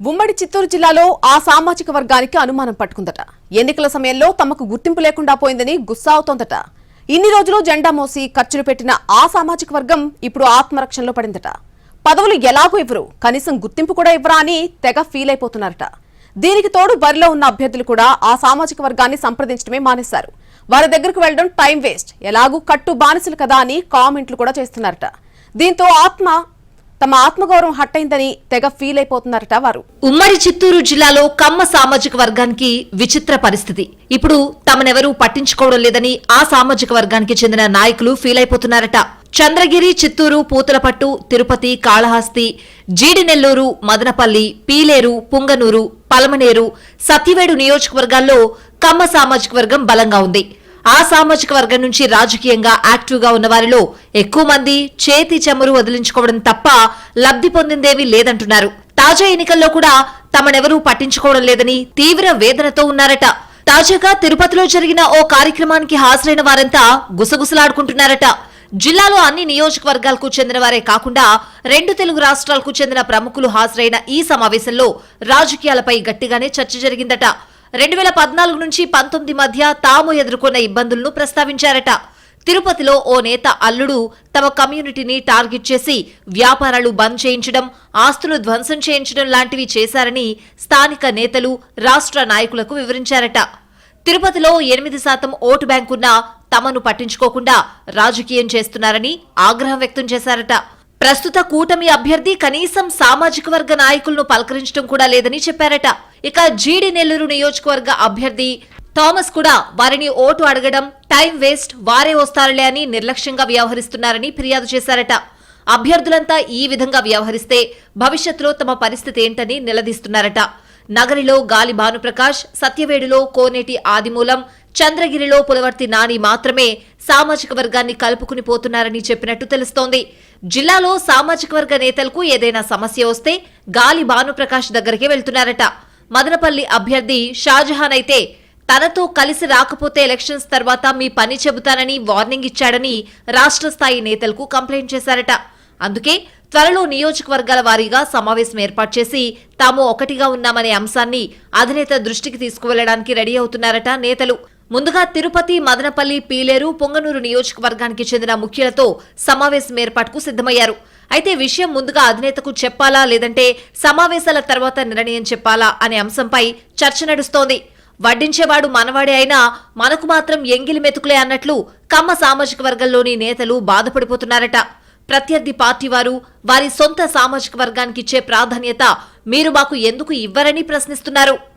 ఉమ్మడి చిత్తూరు జిల్లాలో ఆ సామాజిక వర్గానికి అనుమానం పట్టుకుందట. ఎన్నికల సమయంలో తమకు గుర్తింపు లేకుండా పోయిందని గుస్సావుతోందట ఇన్ని రోజులు జెండా మోసి ఖర్చులు పెట్టిన ఆ సామాజిక వర్గం ఇప్పుడు ఆత్మరక్షణలో పడిందట. పదవులు ఎలాగూ ఇవ్వరు కనీసం గుర్తింపు కూడా ఇవ్వరా అని తెగ ఫీల్ అయిపోతున్నారట. దీనికి తోడు బరిలో ఉన్న అభ్యర్థులు కూడా ఆ సామాజిక వర్గాన్ని సంప్రదించడమే మానేశారు. వారి దగ్గరకు వెళ్ళడం టైం వేస్ట్ ఎలాగూ కట్టు బానిసలు కదా అని కామెంట్లు కూడా చేస్తున్నారట. దీంతో ఆత్మ తమ ఆత్మగౌరవం హట్టయిందని తెగ ఫీల్ అయిపోతున్నారట వారు. ఉమ్మడి చిత్తూరు జిల్లాలో కమ్మ సామాజిక వర్గానికి విచిత్ర పరిస్థితి. ఇప్పుడు తమనెవరూ పట్టించుకోవడం లేదని ఆ సామాజిక వర్గానికి చెందిన నాయకులు ఫీల్ అయిపోతున్నారట. చంద్రగిరి చిత్తూరు పూతలపట్టు తిరుపతి కాళహస్తి జీడినెల్లూరు మదనపల్లి పీలేరు పుంగనూరు పలమనేరు సత్యవేడు నియోజకవర్గాల్లో కమ్మ సామాజిక వర్గం బలంగా ఉంది. ఆ సామాజిక వర్గం నుంచి రాజకీయంగా యాక్టివ్గా ఉన్న వారిలో ఎక్కువ మంది చేతి చెమరు వదిలించుకోవడం తప్ప లబ్ధి పొందిందేమీ లేదంటున్నారు. తాజా ఎన్నికల్లో కూడా తమనెవరూ పట్టించుకోవడం లేదని తీవ్ర వేదనతో ఉన్నారట. తాజాగా తిరుపతిలో జరిగిన ఓ కార్యక్రమానికి హాజరైన వారంతా గుసగుసలాడుకుంటున్నారట. జిల్లాలో అన్ని నియోజకవర్గాలకు చెందిన వారే కాకుండా రెండు తెలుగు రాష్ట్రాలకు చెందిన ప్రముఖులు హాజరైన ఈ సమావేశంలో రాజకీయాలపై గట్టిగానే చర్చ జరిగిందట. రెండు వేల పద్నాలుగు నుంచి పంతొమ్మిది మధ్య తాము ఎదుర్కొన్న ఇబ్బందులను ప్రస్తావించారట. తిరుపతిలో ఓ నేత అల్లుడు తమ కమ్యూనిటీని టార్గెట్ చేసి వ్యాపారాలు బంద్ చేయించడం ఆస్తులు ధ్వంసం చేయించడం లాంటివి చేశారని స్థానిక నేతలు రాష్ట్ర నాయకులకు వివరించారట. తిరుపతిలో ఎనిమిది శాతం ఓటు బ్యాంకున్నా తమను పట్టించుకోకుండా రాజకీయం చేస్తున్నారని ఆగ్రహం వ్యక్తం చేశారట. ప్రస్తుత కూటమి అభ్యర్థి కనీసం సామాజిక వర్గ నాయకులను పలకరించడం కూడా లేదని చెప్పారట. ఇక జీడి నెల్లూరు నియోజకవర్గ అభ్యర్థి థామస్ కూడా వారిని ఓటు అడగడం టైం వేస్ట్ వారే వస్తారులే అని నిర్లక్ష్యంగా వ్యవహరిస్తున్నారని ఫిర్యాదు చేశారట. అభ్యర్థులంతా ఈ విధంగా వ్యవహరిస్తే భవిష్యత్తులో తమ పరిస్థితి ఏంటని నిలదీస్తున్నారట. నగరిలో గాలి భానుప్రకాష్ సత్యవేడులో కోనేటి ఆదిమూలం చంద్రగిరిలో పులవర్తి నాని మాత్రమే సామాజిక వర్గాన్ని కలుపుకుని పోతున్నారని చెప్పినట్టు తెలుస్తోంది. జిల్లాలో సామాజిక వర్గ నేతలకు ఏదైనా సమస్య వస్తే గాలి భానుప్రకాష్ దగ్గరికి వెళ్తున్నారట. మదనపల్లి అభ్యర్థి షాజహాన్ అయితే తనతో కలిసి రాకపోతే ఎలక్షన్స్ తర్వాత మీ పని చెబుతానని వార్నింగ్ ఇచ్చాడని రాష్ట్ర స్థాయి నేతలకు కంప్లైంట్ చేశారట. అందుకే త్వరలో నియోజకవర్గాల వారీగా సమావేశం ఏర్పాటు చేసి తాము ఒకటిగా ఉన్నామనే అంశాన్ని అధినేత దృష్టికి తీసుకువెళ్ళడానికి రెడీ అవుతున్నారట నేతలు. ముందుగా తిరుపతి మదనపల్లి పీలేరు పొంగనూరు నియోజకవర్గానికి చెందిన ముఖ్యులతో సమావేశం ఏర్పాటుకు సిద్ధమయ్యారు. అయితే విషయం ముందుగా అధినేతకు చెప్పాలా లేదంటే సమావేశాల తర్వాత నిర్ణయం చెప్పాలా అనే అంశంపై చర్చ నడుస్తోంది. వడ్డించేవాడు మనవాడే అయినా మనకు మాత్రం ఎంగిలి మెతుకులే అన్నట్లు కమ్మ సామాజిక వర్గంలోని నేతలు బాధపడిపోతున్నారట. ప్రత్యర్థి పార్టీ వారు వారి సొంత సామాజిక వర్గానికి ఇచ్చే ప్రాధాన్యత మీరు మాకు ఎందుకు ఇవ్వరని ప్రశ్నిస్తున్నారు.